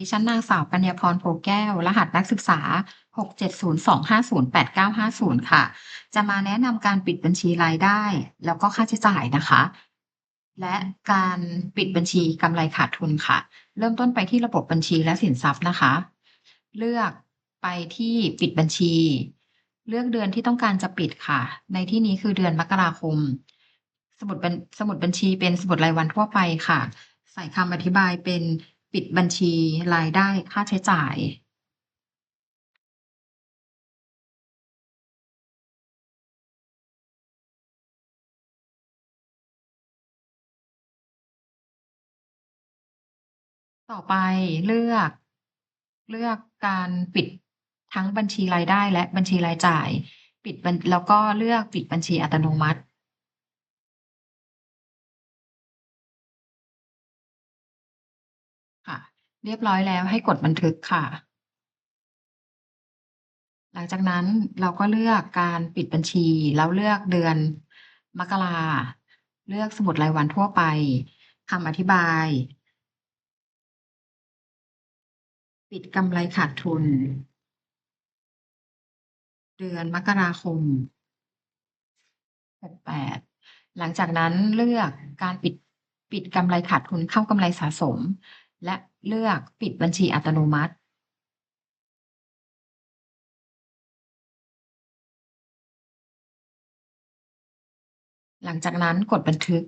ดิฉันนางสาวกัญญาพรโพแก้ว รหัสนักศึกษา 67025089950ค่ะ จะมาแนะนำการปิดบัญชีรายได้ แล้วก็ค่าใช้จ่ายนะคะ และการปิดบัญชีกำไรขาดทุนค่ะ เริ่มต้นไปที่ระบบบัญชีและสินทรัพย์นะคะ เลือกไปที่ปิดบัญชี เลือกเดือนที่ต้องการจะปิดค่ะ ในที่นี้คือเดือนมกราคม สมุดบัญสมุดบัญชีเป็นสมุดรายวันทั่วไปค่ะ ใส่คำอธิบายเป็น ปิดบัญชีรายได้ค่าใช้จ่ายต่อไปเลือก เลือกการปิดทั้งบัญชีรายได้และบัญชีรายจ่าย ปิดบัญแล้วก็เลือกปิดบัญชีอัตโนมัติ ค่ะ เรียบร้อยแล้วให้กดบันทึกค่ะ หลังจากนั้นเราก็เลือกการปิดบัญชี แล้วเลือกเดือนมกราเลือกสมุดรายวันทั่วไปคำอธิบาย ปิดกำไรขาดทุน เดือนมกราคม68หลังจากนั้นเลือกการปิดปิดกำไรขาดทุนเข้ากำไรสะสม และเลือกปิดบัญชีอัตโนมัติหลังจากนั้นกดบันทึก